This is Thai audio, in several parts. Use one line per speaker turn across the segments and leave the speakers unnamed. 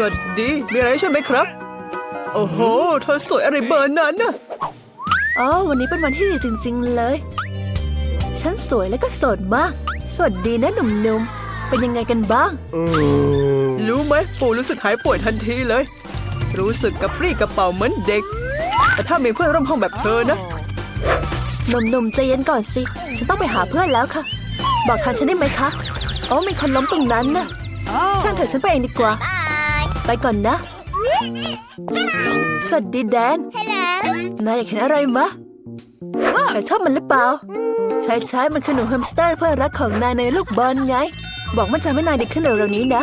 สวัสดี มีอะไรให้ช่วยไหมครับ โอ้โห เธอสวยอะไรเบอร์นั้นน่ะ
อ๋อวันนี้เป็นวันที่ดีจริง ๆ เลย ฉันสวยและก็โสดมาก สวัสดีนะหนุ่มๆ เป็นยังไงกันบ้าง
รู้ไหมปู่รู้สึกหายป่วยทันทีเลย รู้สึกกระปรี้กระเป๋าเหมือนเด็ก แต่ถ้ามีเพื่อนร่วมห้องแบบเธอนะ
หนุ่มๆใจเย็นก่อนสิ ฉันต้องไปหาเพื่อนแล้วค่ะ บอกทางฉันได้ไหมคะ อ๋อมีคนล้มตรงนั้นนะช่างเถอะฉันไปเองดีกว่า ไปก่อนนะ สวัสดีแดน นายอยากเห็นอะไรมะนายชอบมันหรือเปล่า ใช่ใช่ๆมันคือหนูแฮมสเตอร์เพื่อนรักของนายในลูกบอลไง บอกมันจะให้นายดีขึ้นเร็วๆนี้นะ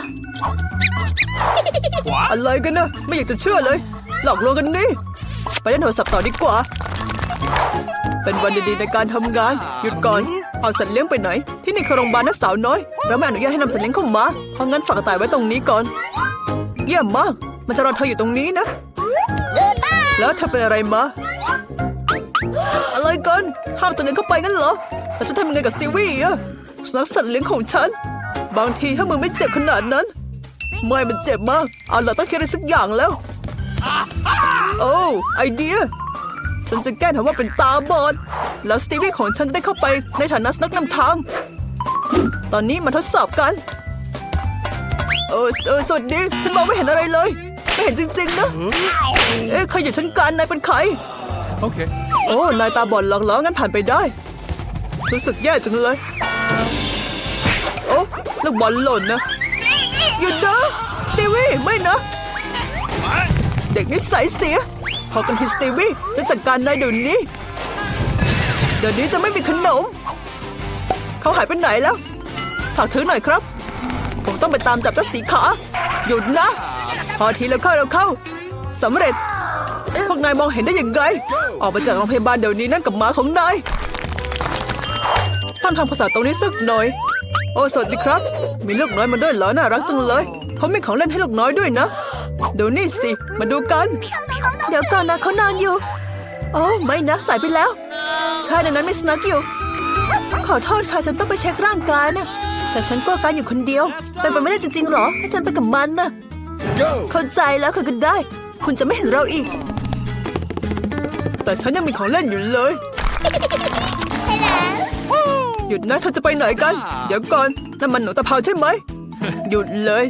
อะไรกันนะ ไม่อยากจะเชื่อเลย หลอกลวงกันนี่ ไปเล่นโทรศัพท์ต่อดีกว่า เป็นวันดีๆในการทำงาน หยุดก่อน เอาสัตว์เลี้ยงไปไหน ที่นี่คือโรงพยาบาลนะสาวน้อย เราไม่อนุญาตให้นำสัตว์เลี้ยงเข้ามาเพราะงั้นฝากกระต่ายไว้ตรงนี้ก่อน เยี่ยมมาก มันจะรอเธออยู่ตรงนี้นะ แล้วเธอเป็นอะไรมา อะไรกัน ห้ามสัตว์เลี้ยงเข้าไปงั้นเหรอแล้วจะทำยังไงกับสตีวี่อะสุนัขสัตว์เลี้ยงของฉัน บางทีถ้ามึงไม่เจ็บขนาดนั้น ไม่มันเจ็บมาก เอาล่ะต้องคิดอะไรสักอย่างแล้ว โอ้ไอเดีย ฉันจะแกล้งทำว่าเป็นตาบอด แล้วสตีวี่ของฉันจะได้เข้าไปในฐานะสนักนำทาง ตอนนี้มาทดสอบกัน เออเออสวัสดีฉันมองไม่เห็นอะไรเลย ไม่เห็นจริงๆนะ เอ๊ะใครอยู่ชั้นกลางนายเป็นใคร
Okay.
โอ้ นายตาบอดหรอกเหรองั้นผ่านไปได้ รู้สึกแย่จังเลย โอ้ลูกบอลหล่นนะหยุดนะสตีวี่ไม่นะ เด็กนิสัยเสีย พอกันทีสตีวี่จะจัดการนายเดี๋ยวนี้ เดี๋ยวนี้จะไม่มีขนม เขาหายไปไหนแล้ว ฝากถือหน่อยครับ ผมต้องไปตามจับเจ้าสีขา หยุดนะ พอทีแล้วเข้าแล้วเข้าสำเร็จ พวกนายมองเห็นได้ยังไงออกมาจากโรงพยาบาลเดี๋ยวนี้นั่นกับหมาของนายต้องทำภาษาตรงนี้สักหน่อย โอ้สวัสดีครับ มีลูกน้อยมาด้วยเหรอน่ารักจังเลยผมมีของเล่นให้ลูกน้อยด้วยนะเดี๋ยวนี่สิ มาดูกัน
เดี๋ยวก่อนนะเขานอนอยู่ โอ้ไม่นะสายไปแล้ว ใช่ในนั้นมีสนักอยู่ ขอโทษค่ะ ฉันต้องไปเช็คร่างกายนะ แต่ฉันกลัวการอยู่คนเดียว เป็นไปไม่ได้จริงๆหรอ ให้ฉันไปกับมันนะ
Go.
เข้าใจแล้วค่ะก็ได้ คุณจะไม่เห็นเราอีก
แต่ฉันยังมีของเล่นอยู่เลย หยุดนะเธอจะไปไหนกัน เดี๋ยวก่อนนั่นมันหนูตะเภาใช่ไหม หยุดเลย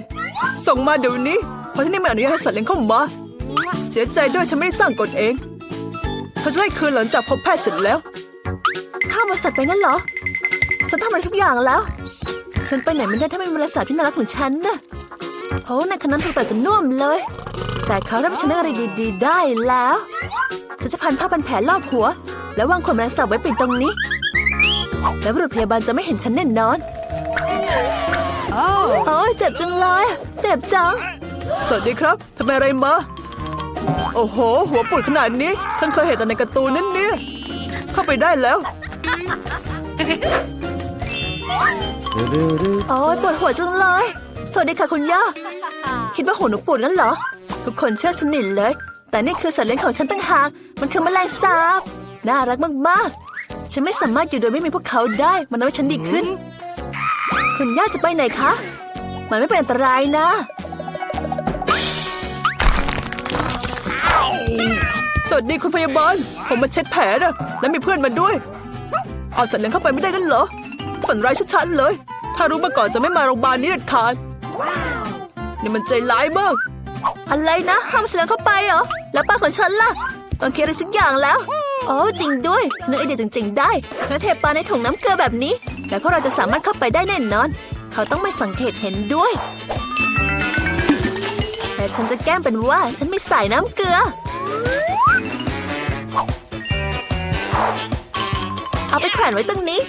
ส่งมาเดี๋ยวนี้ เพราะที่นี่ไม่อนุญาตให้สัตว์เลี้ยงเข้ามา เสียใจด้วยฉันไม่ได้สร้างกฎเองเธอจะได้คืนหลังจากพบแพทย์เสร็จแล้ว
ห้ามมาสัตว์ไปงั้นเหรอ ฉันทำอะไรสักอย่างแล้ว ฉันไปไหนไม่ได้ถ้าไม่มีบริษัทที่น่ารักเหมือนฉันนะโอ้ในคนนั้นถูกแต่จะน่วมเลย แต่เขาทำให้ฉันนึกอะไรดีๆ ได้แล้ว ฉันจะพันผ้าพันแผลรอบหัว แล้ววางขวดแมลงสาบไว้ปิดตรงนี้ แล้วบุรุษพยาบาลจะไม่เห็นฉันแน่นอนโอ้ยเจ็บจังเลย เจ็บจัง
สวัสดีครับทำไมอะไรมา โอ้โห หัวปูดขนาดนี้ ฉันเคยเห็นแต่ในการ์ตูนนั่นเนี่ย เข้าไปได้แล้ว
โอ้ยปวดหัวจังเลย สวัสดีค่ะคุณย่า คิดว่าหัวหนูปวดงั้นเหรอ ทุกคนเชื่อสนิทเลย แต่นี่คือสัตว์เลี้ยงของฉันตั้งหาก มันคือแมลงสาบ น่ารักมากๆ ฉันไม่สามารถอยู่โดยไม่มีพวกเขาได้ มันทำให้ฉันดีขึ้น คุณย่าจะไปไหนคะ มันไม่เป็นอันตรายนะ
สวัสดีคุณพยาบาล ผมมาเช็ดแผลนะ และมีเพื่อนมาด้วย เอาสัตว์เลี้ยงเข้าไปไม่ได้กันเหรอ ฝันร้ายชัดๆเลย ถ้ารู้มาก่อนจะไม่มาโรงพยาบาลนี้เด็ดขาดนี่มันใจร้ายมาก
อะไรนะห้ามเสียงเข้าไปเหรอ แล้วป้าของฉันล่ะต้องเคลียร์อะไรสักอย่างแล้วโอ้จริงด้วย ฉันนึกไอเดียจริง ๆ ได้เธอเทปลาในถุงน้ำเกลือแบบนี้ แล้วพวกเราจะสามารถเข้าไปได้แน่นอน เขาต้องไม่สังเกตเห็นด้วย แต่ฉันจะแกล้งเป็นว่าฉันไม่ใส่น้ำเกลือ เอาไปแขวนไว้ตรงนี้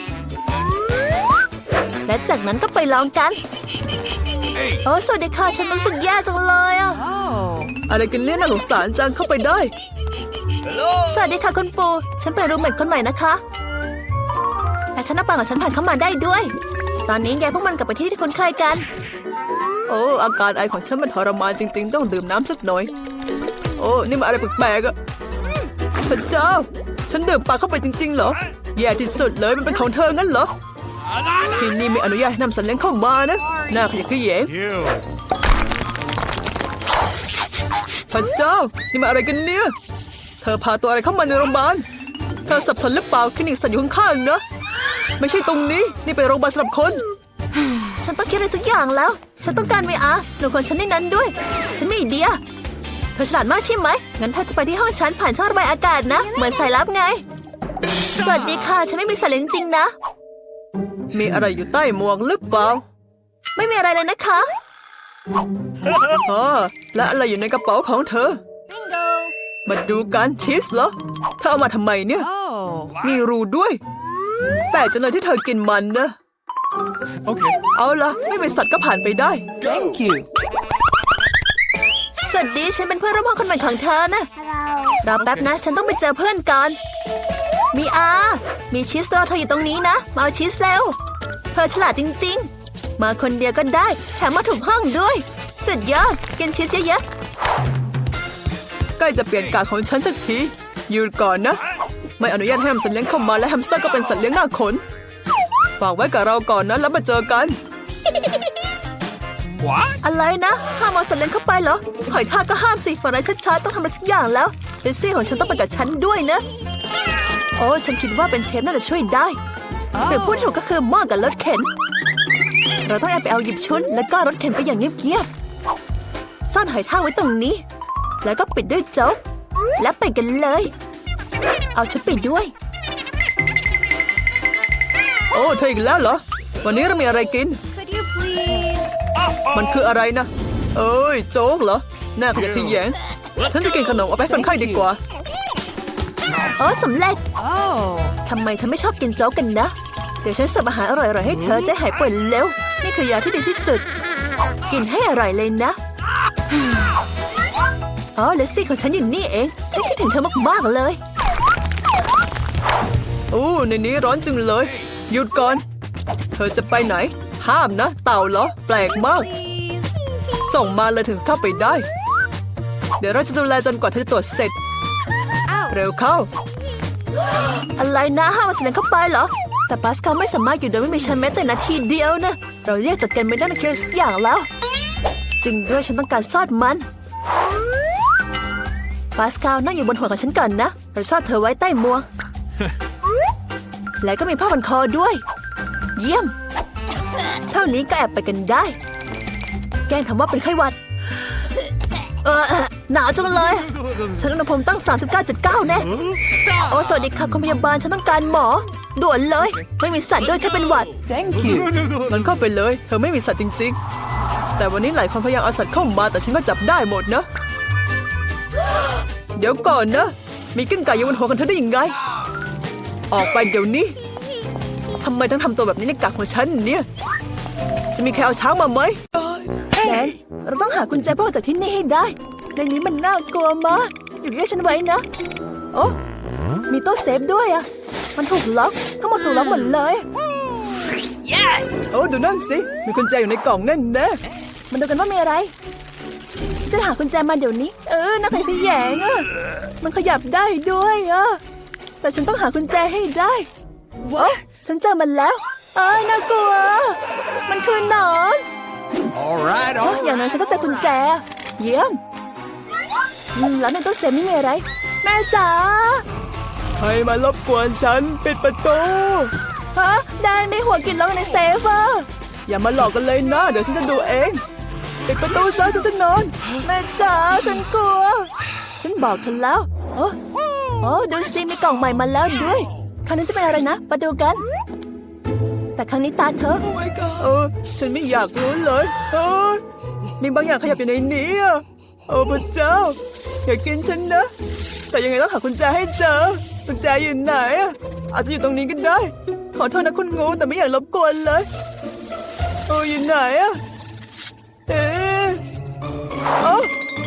และจากนั้นก็ไปลองกัน โอ้สวัสดีค่ะ ฉันรู้สึกแย่จังเลยอะ
อะไรกันเนี่ยน่าสงสารจังเข้าไปได้
สวัสดีค่ะคุณปู ฉันเป็นรูมเมทคนใหม่นะคะ แต่ฉันเอาปากของฉันผ่านเข้ามาได้ด้วย ตอนนี้ยายพวกมันกลับไปที่ที่คุ้นเคยกัน
โอ้อาการไอของฉันมันทรมานจริง ๆ ต้องดื่มน้ำสักหน่อย โอ้นี่มันอะไรแปลกๆอะพระเจ้า ฉันดื่มปลาเข้าไปจริงๆเหรอ แย่ที่สุดเลยมันเป็นของเธองั้นเหรอ ที่นี่ไม่อนุญาตให้นำสัตว์เลี้ยงเข้ามานะน่าขยะแขยง
พระเจ้า นี่มาอะไรกันเนี่ย เธอพาตัวอะไรเข้ามาในโรงพยาบาล เธอสับสนหรือเปล่าคลินิกสัตว์อยู่ข้างๆนะ ไม่ใช่ตรงนี้ นี่เป็นโรงพยาบาลสำหรับคน
ฉันต้องคิดอะไรสักอย่างแล้ว ฉันต้องการเวอาหนูคนฉันในนั้นด้วย ฉันมีไอเดีย เธอฉลาดมากใช่ไหม งั้นเธอจะไปที่ห้องฉันผ่านช่องระบายอากาศนะ เหมือนสายลับไง สวัสดีค่ะ ฉันไม่มีสายเลนจริงนะ
มีอะไรอยู่ใต้หมวกหรือเปล่า
ไม่มีอะไรเลยนะคะ
อ๋อและอะไรอยู่ในกระเป๋าของเธอ มาดูกันชีสเหรอ เธอเอามาทำไมเนี่ย
Oh.
มีรูด้วยแต่จังเลยที่เธอกินมันนะ
Okay.
เอาละไม่เป็นสัตว์ก็ผ่านไปได้
Thank you.
สวัสดีฉันเป็นเพื่อนร่วมห้องคนใหม่ของเธอนะรอแป๊บนะ ฉันต้องไปเจอเพื่อนก่อน มีอา มีชีสรอเธออยู่ตรงนี้นะ มาเอาชีสเร็วเธอฉลาดจริง ๆ มาคนเดียวก็ได้ แถมมาถูกห้องด้วย สุดยอด กินชีสเยอะ
ใกล้จะเปลี่ยนกาของฉันสักทีหยุดก่อนนะ ไม่อนุญาตให้นำสัตว์เลี้ยงเข้ามาและแฮมสเตอร์ก็เป็นสัตว์เลี้ยงหน้าขน ฝากไว้กับเราก่อนนะแล้วมาเจอกัน
What?
ๆอะไรนะ ห้ามเอาสัตว์เลี้ยงเข้าไปเหรอหอยทากก็ห้ามสิฝันร้ายชัดๆต้องทำอะไรสักอย่างแล้วเบสซี่ของฉันต้องไปกับฉันด้วยนะ โอ้ฉันคิดว่าเป็นเชฟน่าจะช่วยได้หรือพูดถูกก็คือหม้อกับรถเข็น เราต้องแอบไปเอาหยิบชุดแล้วก็รถเข็นไปอย่างเงียบๆซ่อนหอยทากไว้ตรงนี้ แล้วก็ปิดด้วยโจ๊กแล้วไปกันเลย เอาชุดไปด้วย
โอ้เธออีกแล้วเหรอ วันนี้เรามีอะไรกิน
Could you please?
มันคืออะไรนะ เอ้ย โจ๊กเหรอหน้าขยะแขยงฉันจะกินขนมเอาไปให้คนไข้ดีกว่า
โอ้สำเร็จ
Oh.
ทำไมเธอไม่ชอบกินโจ๊กกันนะ เดี๋ยวฉันเสิร์ฟอาหารอร่อยๆให้เธอจะหายป่วยเร็ว นี่คือยาที่ดีที่สุด กินให้อร่อยเลยนะอ๋อเลสซี่ของฉันอยู่นี่เองฉันคิดถึงเธอมากๆเลย
โอ้ในนี้ร้อนจังเลย หยุดก่อน เธอจะไปไหน ห้ามนะ เต่าเหรอ แปลกมาก
Please.
ส่งมาเลยถึงเข้าไปได้ เดี๋ยวเราจะดูแลจนกว่าเธอจะตรวจเสร็จ
Ow.
เร็วเข้า
อะไรนะห้ามเอาเสียงเข้าไปเหรอ แต่ปาสคาลไม่สามารถอยู่โดยไม่มีฉันแม้แต่นาทีเดียวนะ เราเรียกจากกันไม่ได้นะคิดสักอย่างแล้ว จริงด้วยฉันต้องการซอดมันปาสคาลนั่งอยู่บนหัวของฉันก่อนนะเราซอดเธอไว้ใต้หมวกแล้วก็มีผ้าพันคอด้วย เยี่ยม เท่านี้ก็แอบไปกันได้ แกล้งทำว่าเป็นไข้หวัด เออ หนาวจังเลย ฉันอุณหภูมิตั้ง 39.9 แน่โอ้สวัสดีค่ะคุณพยาบาลฉันต้องการหมอ ด่วนเลย ไม่มีสัตว์ด้วยแค่เป็นหวัด
Thank you.
มันเข้าไปเลย เธอไม่มีสัตว์จริง ๆ แต่วันนี้หลายคนพยายามเอาสัตว์เข้ามาแต่ฉันก็จับได้หมดนะ เดี๋ยวก่อนนะ มีกิ้งก่าอยู่บนหัวกันเธอได้ยังไง ออกไปเดี๋ยวนี้ทำไมต้องทำตัวแบบนี้ในกากของฉันเนี่ย จะมีใครเอาช้างมาไหม
แดนเราต้องหากุญแจพ่อจากที่นี่ให้ได้ ในนี้มันน่ากลัวมากอยู่ใกล้ฉันไว้นะโอ้มีตู้เซฟด้วยอะมันถูกล็อกทั้งหมดถูกล็อกหมดเลย
โอ้ดูนั่นสิมีกุญแจอยู่ในกล่องแน่นแน่
มันดูกันว่ามีอะไรฉันจะหากุญแจมาเดี๋ยวนี้ เออน่าขยแยงอะมันขยับได้ด้วยอะแต่ฉันต้องหากุญแจให้ได้โอ้ฉันเจอมันแล้วเอ้ยน่ากลัว มันคือหนอน
All right.
โอ้อย่างนั้นฉันก็เจอกุญแจ เยี่ยมอืม แล้วในตู้เซฟนี่มีอะไร แม่จ๋า
ใครมารบกวนฉันปิดประตู
ฮะแดนมีหัวกินแล้วในเซฟอะ
อย่ามาหลอกกันเลยนะ เดี๋ยวฉันจะดูเองปิดประตูซะฉันจะนอน
แม่จ๋าฉันกลัว ฉันบอกเธอแล้วโอ้โอ้ดูสิมีกล่องใหม่มาแล้วด้วย ครั้งนี้จะเป็นอะไรนะมาดูกัน แต่ครั้งนี้ตาเธอ
เออฉันไม่อยากรู้เลยเออมีบางอย่างขยับอยู่ในนี้อะโอ้พระเจ้า อย่ากินฉันนะ แต่ยังไงต้องหากุญแจให้เจอกุญแจอยู่ไหนอะอาจจะอยู่ตรงนี้ก็ได้ ขอโทษนะคุณงูแต่ไม่อยากรบกวนเลยโอ้อยู่ไหนอะเอ๊ะเอ้า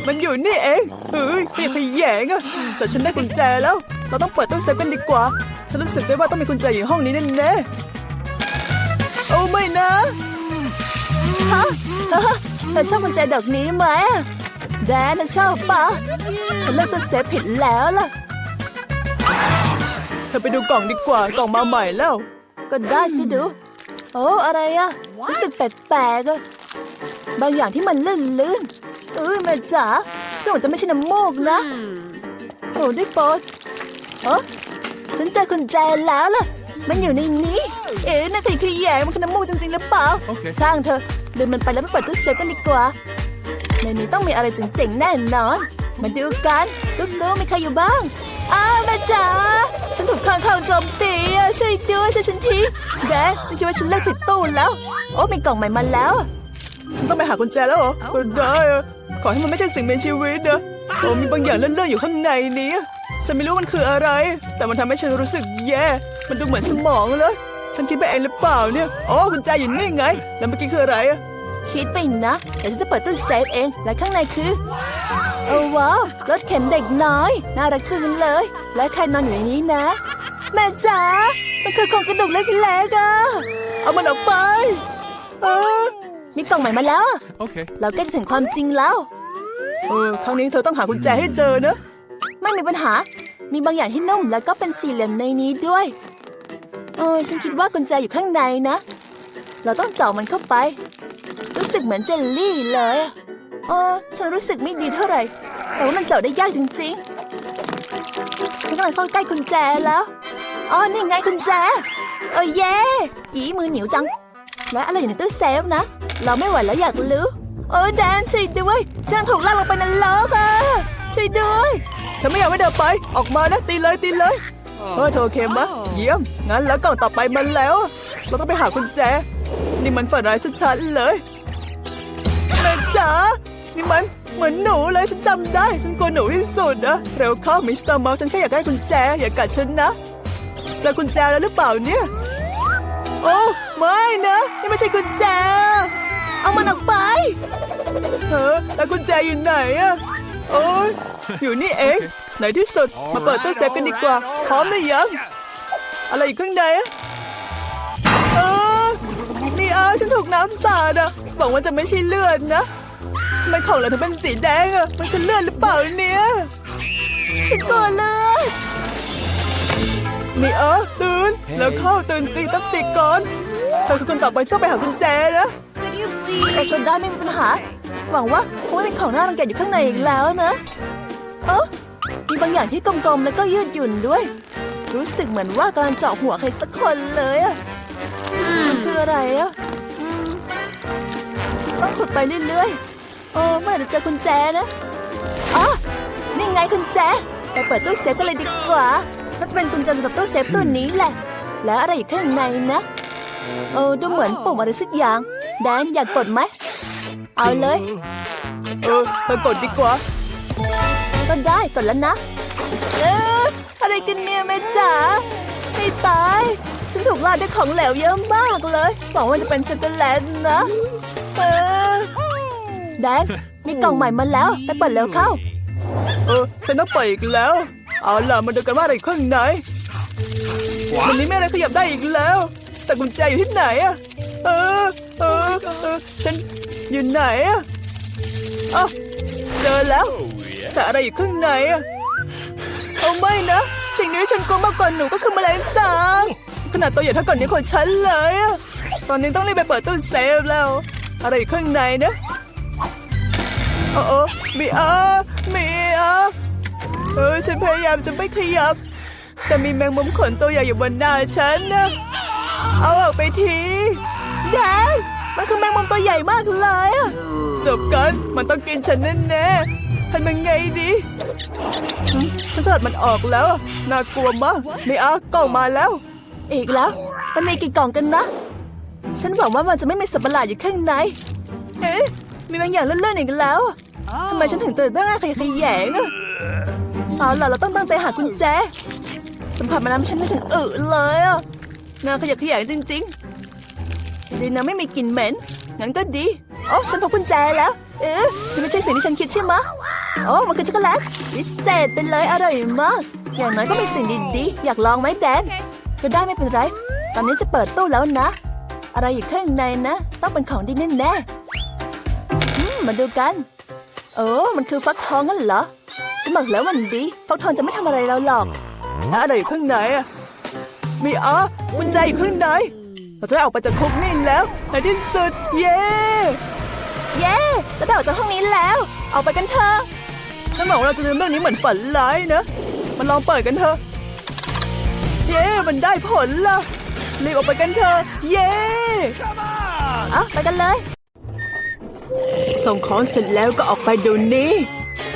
มันอยู่นี่เองเฮ้ยไม่อยากขยแยงอะแต่ฉันได้กุญแจแล้ว เราต้องเปิดตู้เซฟกันดีกว่า ฉันรู้สึกได้ว่าต้องมีกุญแจอยู่ห้องนี้แน่ๆโอ้ไม่นะ
ฮะเธอชอบกุญแจดอกนี้ไหม แดนน่ะชอบปะฉันเลือกตัวเซฟผิดแล้วล่ะ
เธอไปดูกล่องดีกว่ากล่องมาใหม่แล้ว
ก็ได้สิดู โอ้อะไรอะรู้สึกแปลกๆอะบางอย่างที่มันลื่นลื่นๆเอ้ยแม่จ๋าซึ่งอาจจะไม่ใช่น้ำมูกนะ โอ้ได้โปรดเออฉันเจอกุญแจแล้วล่ะ มันอยู่ในนี้ เอ๊ะน่าขยขยงมันคือน้ำมูกจริงๆหรือเปล่า
โอเค
ช่างเถอะลืมมันไปแล้วไม่เปิดตู้เซฟกันดีกว่า ในนี้ต้องมีอะไรเจ๋งๆแน่นอน มาดูกันกุ๊กกุ๊กมีใครอยู่บ้าง อ้าวแม่จ๋าฉันถูกข้างเข้าโจมตีอะช่วยด้วยช่วยฉันทีแดนฉันคิดว่าฉันเลิกติดตู้แล้ว โอ้มีกล่องใหม่มาแล้ว
ฉันต้องไปหากุญแจแล้วเหรอก็ได้อะขอให้มันไม่ใช่สิ่งมีชีวิตนะโอ้มีบางอย่างเลื่อนๆอยู่ข้างในนี้ฉันไม่รู้มันคืออะไร แต่มันทำให้ฉันรู้สึกแย่ มันดูเหมือนสมองเลย ฉันคิดไปเองหรือเปล่าเนี่ย อ๋อกุญแจอยู่นี่ไง แล้วเมื่อกี้คืออะไรอะ
คิดไปนะเดี๋ยวฉันจะเปิดตู้เซฟเอง และข้างในคือโอ้ว้าวรถเข็นเด็กน้อย น่ารักจังเลย และใครนอนอยู่ในนี้นะ แม่จ๋ามันคือโครงกระดูกเล็กๆอะ
เอามันออกไป
เออมีกล่องใหม่มาแล้ว
Okay.
เราใกล้จะถึงความจริงแล้ว
เออครั้งนี้เธอต้องหากุญแจให้เจอนะ
ไม่มีปัญหา มีบางอย่างที่นุ่มแล้วก็เป็นสี่เหลี่ยมในนี้ด้วยเออฉันคิดว่ากุญแจอยู่ข้างในนะ เราต้องเจาะมันเข้าไปรู้ สึกเหมือนเจลลี่เลยอะเออฉันรู้สึกไม่ดีเท่าไหร่ แต่ว่ามันเจาะได้ยากจริงๆ ฉันกำลังเข้าใกล้กุญแจแล้วอ๋อนี่ไงกุญแจเออเย่อีมือเหนียวจัง และอะไรอยู่ในตู้เซฟนะ เราไม่ไหวแล้วอยากรู้โอ้แดนช่วยด้วยฉันถูกลากลงไปในโลกอะช่วยด้วย
ฉันไม่อยากให้เดินไป ออกมานะตีเลยตีเลยเออเธอเคมะเยี่ยมงั้นแล้วกล่องต่อไปมันแล้ว เราต้องไปหากุญแจ นี่มันฝันร้ายชัดๆเลย จ๋านี่มันเหมือนหนูเลยฉันจำได้ ฉันกลัวหนูที่สุดนะ เร็วเข้ามิสเตอร์เมาส์ฉันแค่อยากได้กุญแจ อย่ากัดฉันนะเจอกุญแจแล้วหรือเปล่าเนี่ย โอ้ไม่นะ นี่ไม่ใช่กุญแจ
เอามันออกไป
เออแล้วกุญแจอยู่ไหนอะโอ้ยอยู่นี่เองไหนที่สุดมาเปิดตู้เซฟกันดีกว่า พร้อมหรือยังอะไรอยู่ข้างในอะเออนี่อาฉันถูกน้ำสาดอะหวังว่าจะไม่ใช่เลือดนะทำ ไมของเราถึงเป็นสีแดงอะมันคือเลือดหรือเปล่าเนี่ย
ฉันกลัวเลย
นี่เออตื่นแล้วเข้าตื่นสิตั้งสติก่อนเธอคือคนต่อไปที่ต้องไปหากุญแจนะ
Could you
โอ
please?
เคได้ไม่มีปัญหา หวังว่าคงไม่เป็นของน่ารังเกียจอยู่ข้างในอีกแล้วนะ เออมีบางอย่างที่กลมๆแล้วก็ยืดหยุ่นด้วย รู้สึกเหมือนว่ากำลังเจาะหัวใครสักคนเลยอะมันคืออะไรอะอืมต้องขุดไปเรื่อยๆ โอ้เมื่อไหร่จะเจอกุญแจนะอ๋อนี่ไงกุญแจไปเปิดตู้เซฟกันเลยดีกว่าน่าจะเป็นกุญแจสำหรับตู้เซฟตู้นี้แหละ แล้วอะไรอยู่ข้างในนะเออดูเหมือนปุ่มอะไรสักอย่างแดนอยากกดไหมเอาเลย
เออเธอกดดีกว่า
ก็ได้กดแล้วนะเอออะไรกันเนี่ยแม่จ๋าให้ตายฉันถูกลาดด้วยของเหลวเยอะมากเลยหวังว่าจะเป็นช็อกโกแลตนะเออ แดนมีกล่องใหม่มาแล้วไปเปิดแล้วเข้า
เออฉันต้องไปอีกแล้ว เอาล่ะมาดูกันว่าอะไรอยู่ข้างในวันนี้ไม่อะไรขยับได้อีกแล้ว แต่กุญแจอยู่ที่ไหนอะเออเออเออฉันอยู่ไหนอะอ๋อเจอแล้ว แต่อะไรอยู่ข้างในอะเอาไม่นะ สิ่งนี้ฉันกลัวมากกว่าหนูก็คือแมลงสาบขนาดตัวใหญ่เท่ากับนิ้วของฉันเลยอะตอนนี้ต้องรีบไปเปิดตู้เซฟแล้ว อะไรอยู่ข้างในนะ โอ้โอ้มีอามีอาเออฉันพยายามจะไม่ขยับ แต่มีแมงมุมขนตัวใหญ่อยู่บนหน้าฉันนะเอาออกไปที
แดนมันคือแมงมุมตัวใหญ่มากเลยอะ
จบกันมันต้องกินฉันแน่ๆทำยังไงดีหึฉันสลัดมันออกแล้ว น่ากลัวมากมีอากล่องมาแล้ว
อีกแล้ว มันมีกี่กล่องกันนะ ฉันหวังว่ามันจะไม่มีสัตว์ประหลาดอยู่ข้างใน เอ๊ะ มีบางอย่างเลื่อนๆอีกแล้วทำไมฉันถึงเจอตั้งหน้าขยะแขยงอะเอาล่ะเราต้องตั้งใจหากุญแจสัมผัสมันทำให้ฉันนึกถึงอึเลยอะน้าขยะแขยงจริงๆดีนะไม่มีกลิ่นเหม็นงั้นก็ดีโอ้ฉันพบกุญแจแล้ว เอ๊ะนี่ไม่ใช่สิ่งที่ฉันคิดใช่ไหมโอ้มันคือช็อกโกแลตพิเศษไปเลยอร่อยมาก อย่างน้อยก็มีสิ่งดีๆอยากลองไหมแดน ก็ได้ไม่เป็นไร ตอนนี้จะเปิดตู้แล้วนะ อะไรอยู่ข้างในนะ ต้องเป็นของดีแน่ๆ มมาดูกัน โอ้มันคือฟักทองงั้นเหรอฉันบอกแล้วมันดีฟักทองจะไม่ทำอะไรเราหรอก
แล้วอะไรอยู่ข้างในอะมีอากุญแจอยู่ข้างในเราจะได้ออกไปจากคุกนี่แล้วในที่สุด เย้
เย้เราได้ออกจากห้องนี้แล้ว ออกไปกันเถอะฉันหวังว่าเราจะลืมเรื่องนี้เหมือนฝันร้ายนะมาลองเปิดกันเถอะ เย้ มันได้ผลละรีบออกไปกันเถอะ เย้
อะไปกันเลย
ส่งของเสร็จแล้วก็ออกไปเดูนี้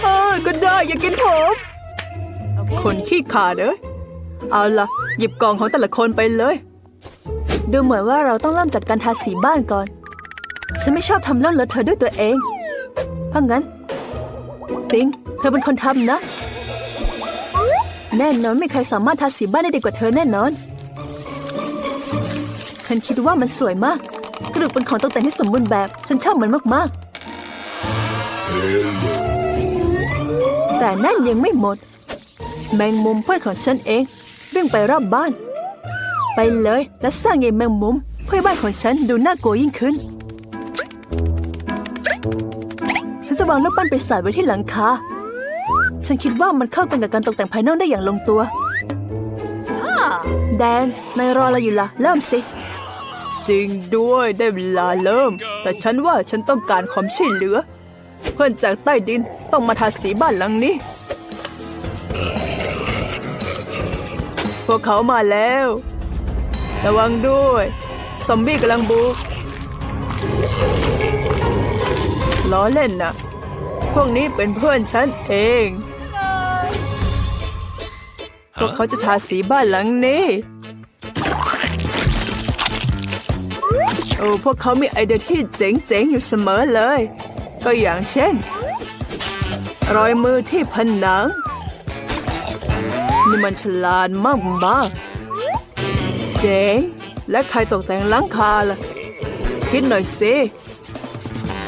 เออก็ได้อย่ากินผมคนขี้ขาดเอ้ยเอาล่ะ หยิบกล่องของแต่ละคนไปเลย
ดูเหมือนว่าเราต้องเริ่มจากการทาสีบ้านก่อน ฉันไม่ชอบทำเรื่องเลอะเทอะด้วยตัวเอง เพราะงั้นปิงเธอเป็นคนทำนะ แน่นอนไม่มีใครสามารถทาสีบ้านได้ดีกว่าเธอแน่นอน ฉันคิดว่ามันสวยมาก กระดูกเป็นของตกแต่งที่สมบูรณ์แบบ ฉันชอบมันมากๆ แต่นั่นยังไม่หมด แมงมุมเพื่อนของฉันเองวิ่งไปรอบบ้าน ไปเลยและสร้างใยแมงมุม เพื่อบ้านของฉันดูน่ากลัวยิ่งขึ้น ฉันจะวางรูปปั้นไปีศาจไว้ที่หลังคาฉันคิดว่ามันเข้ากันกับการตกแต่งภายนอกได้อย่างลงตัว แดนนายรออะไรอยู่ล่ะ เริ่มสิ
จริงด้วยได้เวลาเริ่ม แต่ฉันว่าฉันต้องการความช่วยเหลือ เพื่อนจากใต้ดินต้องมาทาสีบ้านหลังนี้ พวกเขามาแล้ว ระวังด้วย ซอมบี้กำลังบุกล้อเล่นนะพวกนี้เป็นเพื่อนฉันเอง พวกเขาจะทาสีบ้านหลังนี้ โอ้พวกเขามีไอเดียที่เจ๋งๆ อยู่เสมอเลย ก็อย่างเช่น รอยมือที่ผนัง นี่มันฉลาดมากมากๆเจ๋ง และใครตกแต่งหลังคาล่ะ คิดหน่อยสิ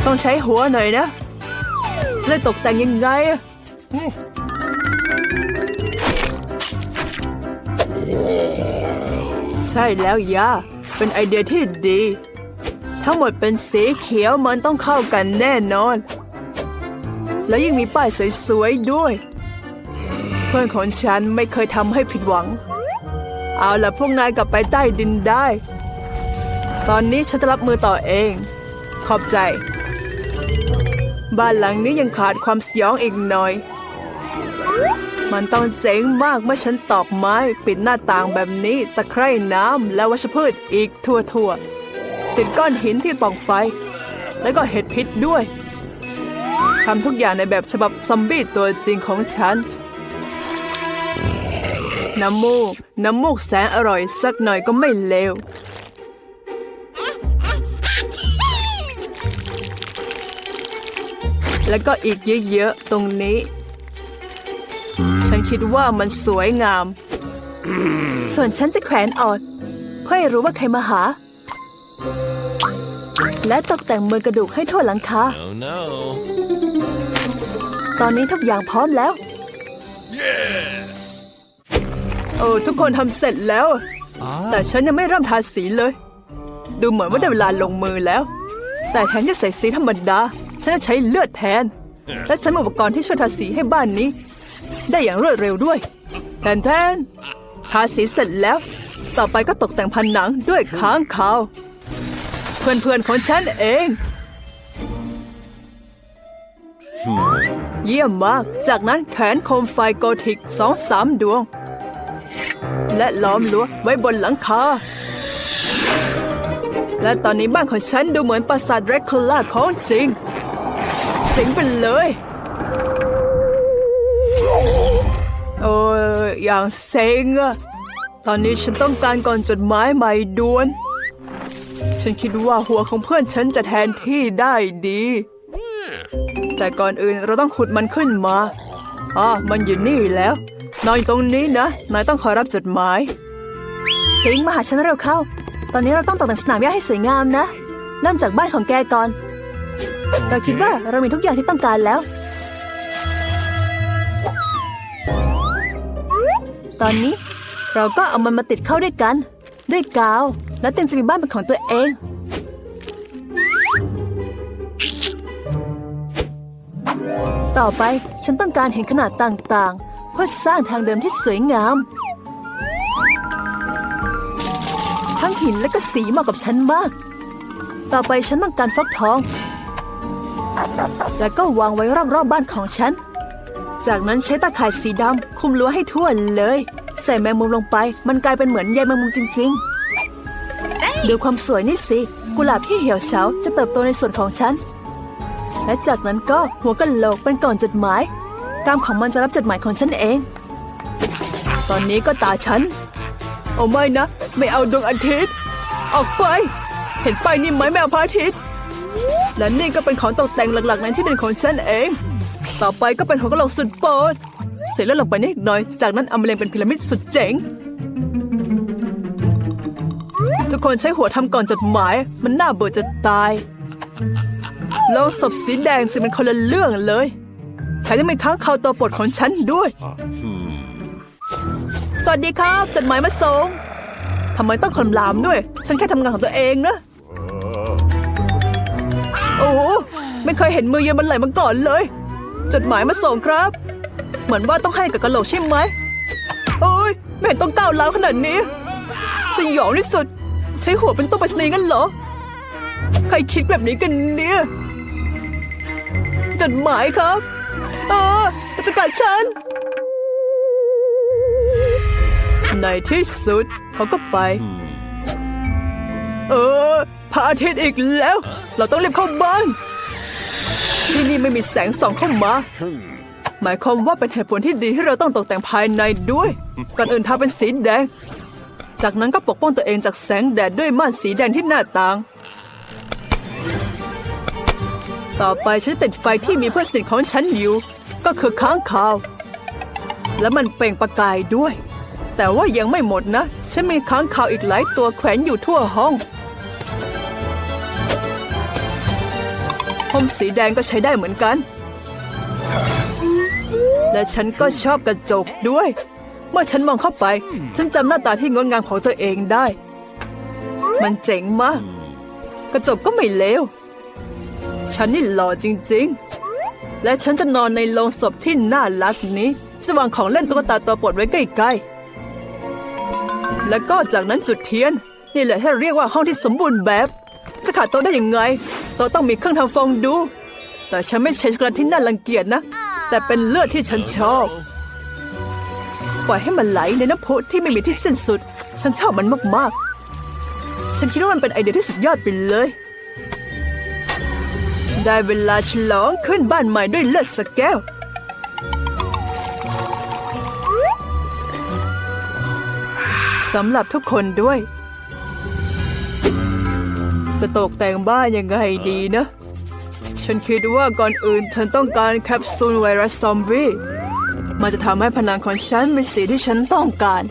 ต้องใช้หัวหน่อยนะ แล้วตกแต่งยังไงอะใช่แล้วยาเป็นไอเดียที่ดี ทั้งหมดเป็นสีเขียวมันต้องเข้ากันแน่นอน แล้วยังมีป้ายสวยๆด้วย เพื่อนของฉันไม่เคยทำให้ผิดหวัง เอาล่ะพวกนายกลับไปใต้ดินได้ ตอนนี้ฉันจะรับมือต่อเอง ขอบใจ บ้านหลังนี้ยังขาดความสยองอีกหน่อย มันต้องเจ๋งมากเมื่อฉันตอกไม้ ปิดหน้าต่างแบบนี้ ตะไคร่น้ำและวัชพืชอีกทั่วๆ ติดก้อนหินที่ป่องไฟ แล้วก็เห็ดพิษด้วยทำทุกอย่างในแบบฉบับซอมบี้ตัวจริงของฉัน น้ำมูก น้ำมูกแสนอร่อยสักหน่อยก็ไม่เลวแล้วก็อีกเยอะๆตรงนี้ ฉันคิดว่ามันสวยงาม
ส่วนฉันจะแขวนออด เพื่อให้รู้ว่าใครมาหา และตกแต่งมือกระดูกให้ทั่วหลังคา
Oh no.
ตอนนี้ทุกอย่างพร้อมแล้ว
Yes.
โอ้ทุกคนทำเสร็จแล้ว แต่ฉันยังไม่เริ่มทาสีเลย ดูเหมือนว่าได้เวลาลงมือแล้ว แต่แทนที่จะใส่สีธรรมดา ฉันจะใช้เลือดแทน และฉันมีอุปกรณ์ที่ช่วยทาสีให้บ้านนี้ ได้อย่างรวดเร็วด้วยแทนแทนทาสีเสร็จแล้ว ต่อไปก็ตกแต่งผนังด้วยค้างคาว เพื่อนๆของฉันเอง เยี่ยมมาก จากนั้นแขนโคมไฟโกธิกสองสามดวง และล้อมรั้วไว้บนหลังคา และตอนนี้บ้านของฉันดูเหมือนปราสาทแรคูล่าของจริงเจ๋งไปเลย โอ้ยอย่างเซ็งอะตอนนี้ฉันต้องการก่อนจดหมายใหม่ด่วน ฉันคิดว่าหัวของเพื่อนฉันจะแทนที่ได้ดี แต่ก่อนอื่นเราต้องขุดมันขึ้นมาอ๋อมันอยู่นี่แล้ว นอนอยู่ตรงนี้นะ นายต้องคอยรับจดหมาย
พิงมาหาฉันเร็วเข้า ตอนนี้เราต้องตกแต่งสนามหญ้าให้สวยงามนะเริ่มจากบ้านของแกก่อน เราคิดว่าเรามีทุกอย่างที่ต้องการแล้ว ตอนนี้เราก็เอามันมาติดเข้าด้วยกัน ด้วยกาว แล้วเต็มจะมีบ้านเป็นของตัวเอง ต่อไปฉันต้องการเห็นขนาดต่างๆ เพื่อสร้างทางเดิมที่สวยงาม ทั้งหินและก็สีเหมาะกับฉันมาก ต่อไปฉันต้องการฟักทอง แล้วก็วางไว้รอบๆบบ้านของฉัน จากนั้นใช้ตาข่ายสีดำคลุมรั้วให้ทั่วเลย ใส่แมงมุมลงไป มันกลายเป็นเหมือนใยแมงมุมจริง ๆ ดูความสวยนี่สิ กุหลาบที่เหี่ยวเฉาจะเติบโตในส่วนของฉัน และจากนั้นก็หัวกะโหลกเป็นก่องจดหมาย กามของมันจะรับจดหมายของฉันเอง ตอนนี้ก็ตาฉัน
โอ้ไม่นะ ไม่เอาดวงอาทิตย์ ออกไป เห็นป้ายนี่ไหมไม่เอาพระอาทิตย์ และนี่ก็เป็นของตกแต่งหลักๆในที่ดินของฉันเอง ต่อไปก็เป็นของกระโหลกสุดโปรดเสร็จแล้วลงไปนิดหน่อย จากนั้นเอามาเรียงเป็นพีระมิดสุดเจ๋ง กคนใช้หัวทำก่อนจดหมาย มันน่าเบื่อจะตายลองศพสีแดงสิมันคนละเรื่องเลยแถมยังเป็นค้างคาวตัวปรดของฉันด้วย สวัสดีครับ จดหมายมาส่งทำไมต้องคำรามด้วย ฉันแค่ทำงานของตัวเองนะ โอ้โห ไม่เคยเห็นมือเย็นมันไหลมาก่อนเลย จดหมายมาส่งครับ เหมือนว่าต้องให้กับกะโหลกใช่ไหม โอ้ย ไม่เห็นต้องก้าวร้าวขนาดนี้ สยองที่สุด ใช้หัวเป็นตัวไปรษณีย์กันเหรอ ใครคิดแบบนี้กันเนี่ยจดหมายครับ เออจะกัดฉัน ในที่สุดเขาก็ไป เออพระอาทิตย์อีกแล้ว เราต้องรีบเข้าบ้าน ที่นี่ไม่มีแสงส่องเข้ามา หมายความว่าเป็นเหตุผลที่ดีที่เราต้องตกแต่งภายในด้วยก่อนอื่นทาเป็นสีแดง จากนั้นก็ปกป้องตัวเองจากแสงแดดด้วยม่านสีแดงที่หน้าต่าง ต่อไปฉันติดไฟที่มีเพื่อนสนิทของฉันอยู่ ก็คือค้างคาว และมันเปล่งประกายด้วย แต่ว่ายังไม่หมดนะ ฉันมีค้างคาวอีกหลายตัวแขวนอยู่ทั่วห้องผมสีแดงก็ใช้ได้เหมือนกัน และฉันก็ชอบกระจกด้วย มื่อฉันมองเข้าไป ฉันจำหน้าตาที่งดงามของตัวเองได้ มันเจ๋งมาก กระจกก็ไม่เลว ฉันนี่หล่อจริง ๆ และฉันจะนอนในโลงศพที่น่ารักนี้จะวางของเล่นตุ๊กตาตัวโปรดไว้ใกล้ๆ แล้วก็จากนั้นจุดเทียน นี่แหละที่เรียกว่าห้องที่สมบูรณ์แบบ จะขาดโต๊ะได้ยังไงโต๊ะต้องมีเครื่องทำฟองดู แต่ฉันไม่ใช่ช็อกโกแลตที่น่ารังเกียจนะ แต่เป็นเลือดที่ฉันชอบ ปล่อยให้มันไหลในน้ำพุที่ไม่มีที่สิ้นสุด ฉันชอบมันมากๆ ฉันคิดว่ามันเป็นไอเดียที่สุดยอดไปเลย ได้เวลาฉลองขึ้นบ้านใหม่ด้วยเลือดสกแก้ว สำหรับทุกคนด้วย จะตกแต่งบ้านยังไงดีนะ ฉันคิดว่าก่อนอื่นฉันต้องการแคปซูลไวรัสซอมบี้ มันจะทำให้ผนังของฉันเป็นสีที่ฉันต้องการ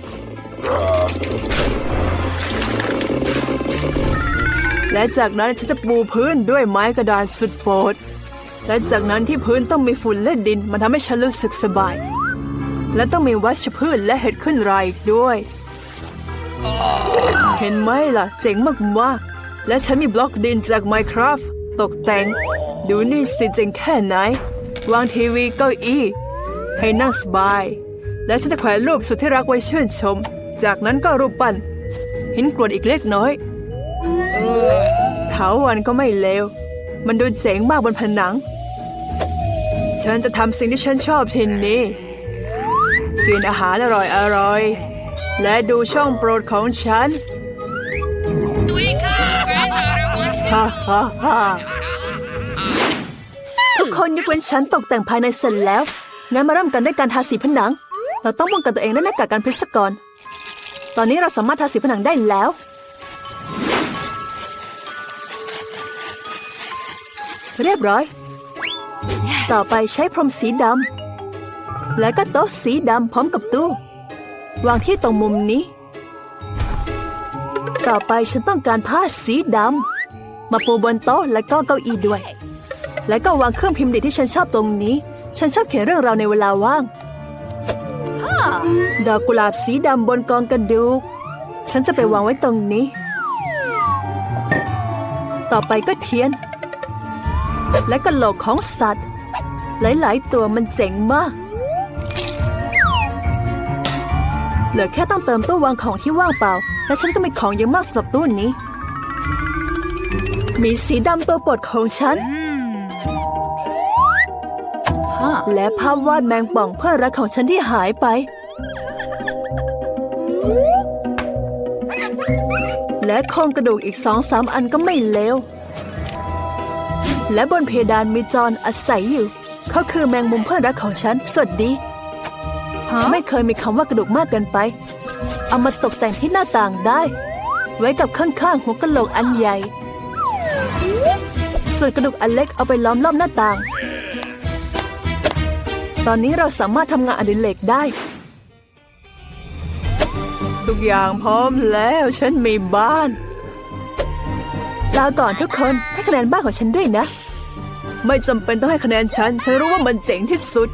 และจากนั้นฉันจะปูพื้นด้วยไม้กระดานสุดโปรด และจากนั้นที่พื้นต้องมีฝุ่นและดิน มันทำให้ฉันรู้สึกสบาย และต้องมีวัชพืชและเห็ดขึ้นรายด้วย เห็นไหมล่ะ เจ๋งมากๆ และฉันมีบล็อกดินจาก Minecraft ตกแต่ง ดูนี่สิเจ๋งแค่ไหน วางทีวีเก้าอี้ ให้นั่งสบาย และฉันจะแขวนรูปสุดที่รักไว้ชื่นชม จากนั้นก็รูปปั้นหินกรวดอีกเล็กน้อยเถาวันก็ไม่เลว มันดูเจ๋งมากบนผนัง ฉันจะทำสิ่งที่ฉันชอบทีนี้ กินอาหารอร่อยอร่อยๆและดูช่องโปรดของฉัน
Wake up! Granddaughter wants
ฮ่าฮ่าฮ่า
ทุกคนยกเว้นฉันตกแต่งภายในเสร็จแล้ว งั้นมาเริ่มกันด้วยการทาสีผนัง เราต้องป้องกันตัวเองและหน้ากากกันพิษก่อน ตอนนี้เราสามารถทาสีผนังได้แล้ว เรียบร้อย ต่อไปใช้พรมสีดำ และก็โต๊ะสีดำพร้อมกับตู้ วางที่ตรงมุมนี้ ต่อไปฉันต้องการผ้าสีดำ มาปูบนโต๊ะและก็เก้าอี้ด้วย และก็วางเครื่องพิมพ์เด็กที่ฉันชอบตรงนี้ ฉันชอบเขียนเรื่องราวในเวลาว่าง ดอกกุหลาบสีดำบนกองกระดูก ฉันจะไปวางไว้ตรงนี้ ต่อไปก็เทียน และกระโหลกของสัตว์ หลายๆ ตัวมันเจ๋งมาก เหลือแค่ต้องเติมตู้วางของที่ว่างเปล่า และฉันก็มีของเยอะมากสำหรับตู้นี้ มีสีดำตัวโปรดของฉัน
Huh.
และภาพวาดแมงป่องเพื่อนรักของฉันที่หายไป และโครงกระดูกอีกสองสามอันก็ไม่เลวและบนเพดานมีจอนอาศัยอยู่เขาคือแมงมุมเพื่อนรักของฉัน สวัสดี ไม่เคยมีคำว่ากระดูกมากเกินไป เอามาตกแต่งที่หน้าต่างได้ ไว้กับข้างๆหัวกะโหลกอันใหญ่ ส่วนกระดูกอันเล็กเอาไปล้อมรอบหน้าต่าง ตอนนี้เราสามารถทำงานอดิเรกได้
ทุกอย่างพร้อมแล้วฉันมีบ้าน
ลาก่อนทุกคนให้คะแนนบ้านของฉันด้วยนะ
ไม่จำเป็นต้องให้คะแนนฉัน ฉันรู้ว่ามันเจ๋งที่สุด